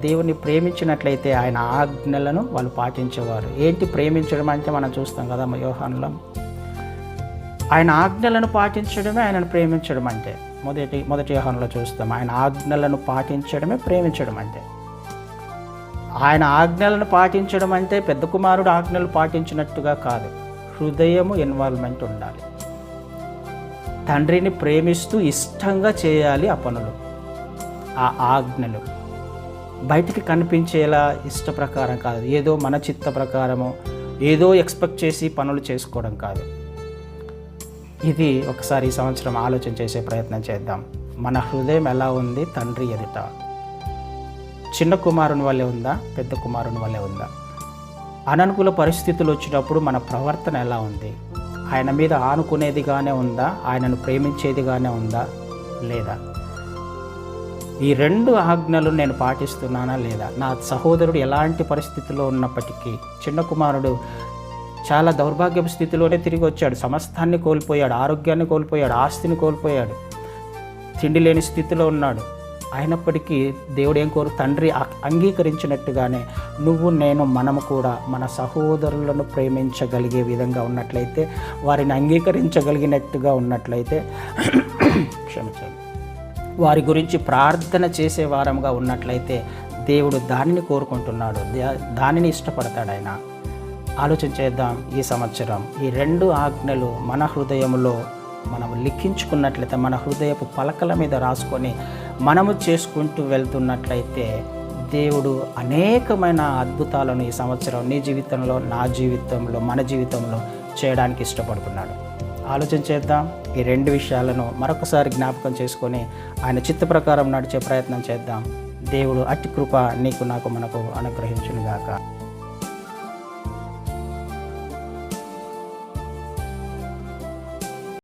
దేవుని ప్రేమించినట్లయితే ఆయన ఆజ్ఞలను వాళ్ళు పాటించేవారు. ఏంటి ప్రేమించడం అంటే మనం చూస్తాం కదా యోహాన్లో? ఆయన ఆజ్ఞలను పాటించడమే ఆయనను ప్రేమించడం అంటే. మొదటి మొదటి యోహాన్లో చూస్తాం ఆయన ఆజ్ఞలను పాటించడమే ప్రేమించడం అంటే. ఆయన ఆజ్ఞలను పాటించడం అంటే పెద్ద కుమారుడు ఆజ్ఞలు పాటించినట్టుగా కాదు హృదయము ఇన్వాల్వ్మెంట్ ఉండాలి. తండ్రిని ప్రేమిస్తూ ఇష్టంగా చేయాలి ఆ పనులు ఆ ఆజ్ఞలు. బయటికి కనిపించేలా ఇష్ట ప్రకారం కాదు. ఏదో మన చిత్త ప్రకారము ఏదో ఎక్స్పెక్ట్ చేసి పనులు చేసుకోవడం కాదు. ఇది ఒకసారి ఈ సంవత్సరం ఆలోచన చేసే ప్రయత్నం చేద్దాం. మన హృదయం ఎలా ఉంది? తండ్రి ఎదుట. చిన్న కుమారుని వల్లే ఉందా? పెద్ద కుమారుని వల్లే ఉందా? అననుకూల పరిస్థితులు వచ్చినప్పుడు మన ప్రవర్తన ఎలా ఉంది? ఆయన మీద ఆనుకునేదిగానే ఉందా? ఆయనను ప్రేమించేదిగానే ఉందా? లేదా? ఈ రెండు ఆజ్ఞలు నేను పాటిస్తున్నానా లేదా? నా సహోదరుడు ఎలాంటి పరిస్థితిలో ఉన్నప్పటికీ చిన్న కుమారుడు చాలా దౌర్భాగ్యపు స్థితిలోనే తిరిగి వచ్చాడు. సమస్తాన్ని కోల్పోయాడు ఆరోగ్యాన్ని కోల్పోయాడు ఆస్తిని కోల్పోయాడు తిండి లేని స్థితిలో ఉన్నాడు. అయినప్పటికీ దేవుడు ఏం కోరు? తండ్రి అంగీకరించినట్టుగానే నువ్వు నేను మనము కూడా మన సహోదరులను ప్రేమించగలిగే విధంగా ఉన్నట్లయితే వారిని అంగీకరించగలిగినట్టుగా ఉన్నట్లయితే క్షమించండి. వారి గురించి ప్రార్థన చేసే వారంగా ఉన్నట్లయితే దేవుడు దానిని కోరుకుంటున్నాడు. దానిని ఇష్టపడతాడు ఆయన. ఆలోచన చేద్దాం ఈ సంవత్సరం. ఈ రెండు ఆజ్ఞలు మన హృదయంలో మనం లిఖించుకున్నట్లయితే మన హృదయపు పలకల మీద రాసుకొని మనము చేసుకుంటూ వెళ్తున్నట్లయితే దేవుడు అనేకమైన అద్భుతాలను ఈ సంవత్సరం నీ జీవితంలో నా జీవితంలో మన జీవితంలో చేయడానికి ఇష్టపడుతున్నాడు. ఆలోచన చేద్దాం. ఈ రెండు విషయాలను మరొకసారి జ్ఞాపకం చేసుకొని ఆయన చిత్త ప్రకారం నడిచే ప్రయత్నం చేద్దాం. దేవుడు అతి కృప నీకు నాకు మనకు అనుగ్రహించునుగాక.